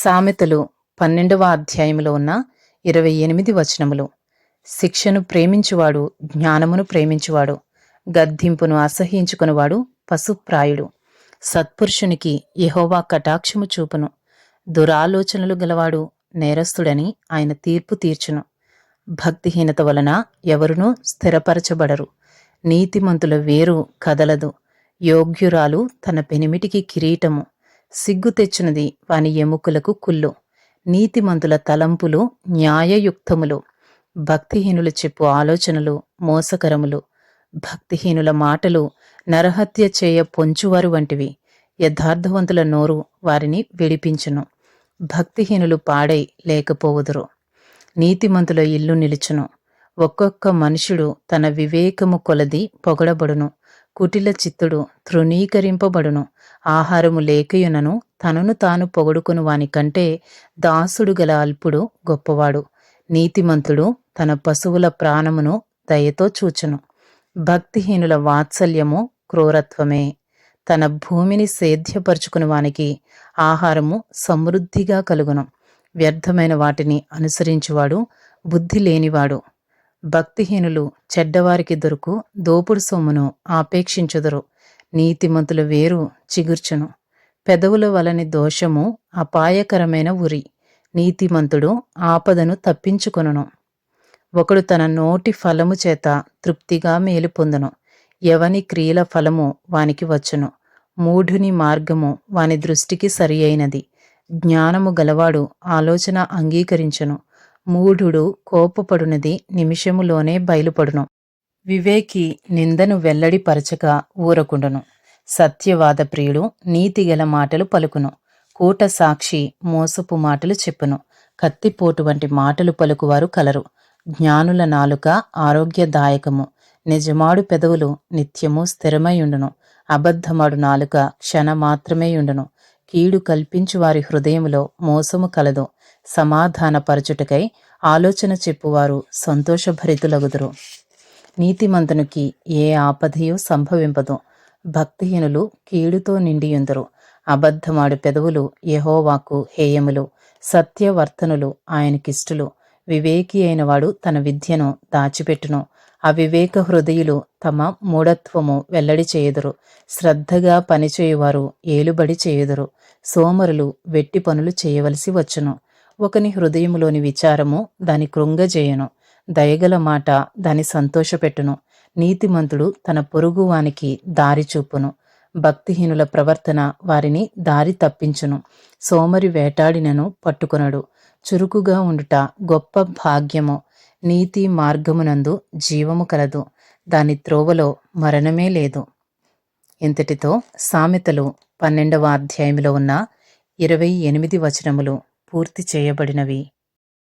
సామెతలు పన్నెండవ అధ్యాయములో ఉన్న ఇరవై ఎనిమిది వచనములు. శిక్షను ప్రేమించువాడు జ్ఞానమును ప్రేమించువాడు గద్దింపును అసహించుకునివాడు పశుప్రాయుడు. సత్పురుషునికి యహోవా కటాక్షము చూపును. దురాలోచనలు గలవాడు నేరస్తుడని ఆయన తీర్పు తీర్చును. భక్తిహీనత వలన ఎవరునూ స్థిరపరచబడరు. నీతిమంతుల వేరు కదలదు. యోగ్యురాలు తన పెనిమిటికి కిరీటము. సిగ్గు తెచ్చినది వాని ఎముకలకు కుళ్ళు నీతిమంతుల తలంపులు న్యాయయుక్తములు భక్తిహీనులు చెప్పు ఆలోచనలు మోసకరములు భక్తిహీనుల మాటలు నరహత్య చేయ పొంచువారు వంటివి యథార్థవంతుల నోరు వారిని విడిపించును భక్తిహీనులు పాడై లేకపోవుదురు. నీతిమంతుల ఇల్లు నిలుచును ఒక్కొక్క మనుషుడు తన వివేకము కొలది పొగడబడును కుటిల చిత్తుడు తృణీకరింపబడును. ఆహారము లేకయునను తనను తాను పొగడుకుని వాని కంటే దాసుడు గల అల్పుడు గొప్పవాడు. నీతిమంతుడు తన పశువుల ప్రాణమును దయతో చూచును. భక్తిహీనుల వాత్సల్యము క్రూరత్వమే. తన భూమిని సేద్యపరుచుకుని వానికి ఆహారము సమృద్ధిగా కలుగును. వ్యర్థమైన వాటిని అనుసరించువాడు బుద్ధి లేనివాడు. భక్తిహీనులు చెడ్డవారికి దొరుకు దోపుడు సొమ్మును ఆపేక్షించుదురు. నీతిమంతుల వేరు చిగుర్చును. పెదవుల వలని దోషము అపాయకరమైన ఉరి. నీతిమంతుడు ఆపదను తప్పించుకొనును. ఒకడు తన నోటి ఫలము చేత తృప్తిగా మేలు పొందును. ఎవని క్రియల ఫలము వానికి వచ్చును. మూఢుని మార్గము వాని దృష్టికి సరి అయినది. జ్ఞానము గలవాడు ఆలోచన అంగీకరించును. మూఢుడు కోపపడునది నిమిషములోనే బయలుపడును. వివేకి నిందను వెల్లడిపరచక ఊరకుండును. సత్యవాద ప్రియుడు నీతిగల మాటలు పలుకును. కూట సాక్షి మోసపు మాటలు చెప్పును. కత్తిపోటు వంటి మాటలు పలుకువారు కలరు. జ్ఞానుల నాలుక ఆరోగ్యదాయకము. నిజమాడు పెదవులు నిత్యము స్థిరమైయుండును అబద్ధమాడు నాలుక క్షణ కీడు కల్పించు వారి హృదయంలో మోసము కలదు. సమాధానపరచుటకై ఆలోచన చెప్పువారు సంతోషభరితులగుదురు. నీతిమంతునికి ఏ ఆపదయు సంభవింపదు. భక్తిహీనులు కీడుతో నిండియుందరు. అబద్ధమాడు పెదవులు యహోవాకు హేయములు. సత్యవర్తనులు ఆయనకిష్టులు. వివేకి అయినవాడు తన విద్యను దాచిపెట్టును. అవివేక హృదయులు తమ మూఢత్వము వెల్లడి చేయుదురు. శ్రద్ధగా పనిచేయువారు ఏలుబడి చేయుదురు. సోమరులు వెట్టి పనులు చేయవలసి వచ్చును. ఒకని హృదయములోని విచారము దాని కృంగజేయును. దయగల మాట దాని సంతోషపెట్టును. నీతిమంతుడు తన పొరుగువానికి దారి చూపును. భక్తిహీనుల ప్రవర్తన వారిని దారి తప్పించును. సోమరి వేటాడినను పట్టుకొనడు. చురుకుగా ఉండుట గొప్ప భాగ్యము నీతి మార్గమునందు జీవము కలదు. దాని త్రోవలో మరణమే లేదు. ఇంతటితో సామెతలు పన్నెండవ అధ్యాయంలో ఉన్న ఇరవై ఎనిమిది వచనములు పూర్తి చేయబడినవి.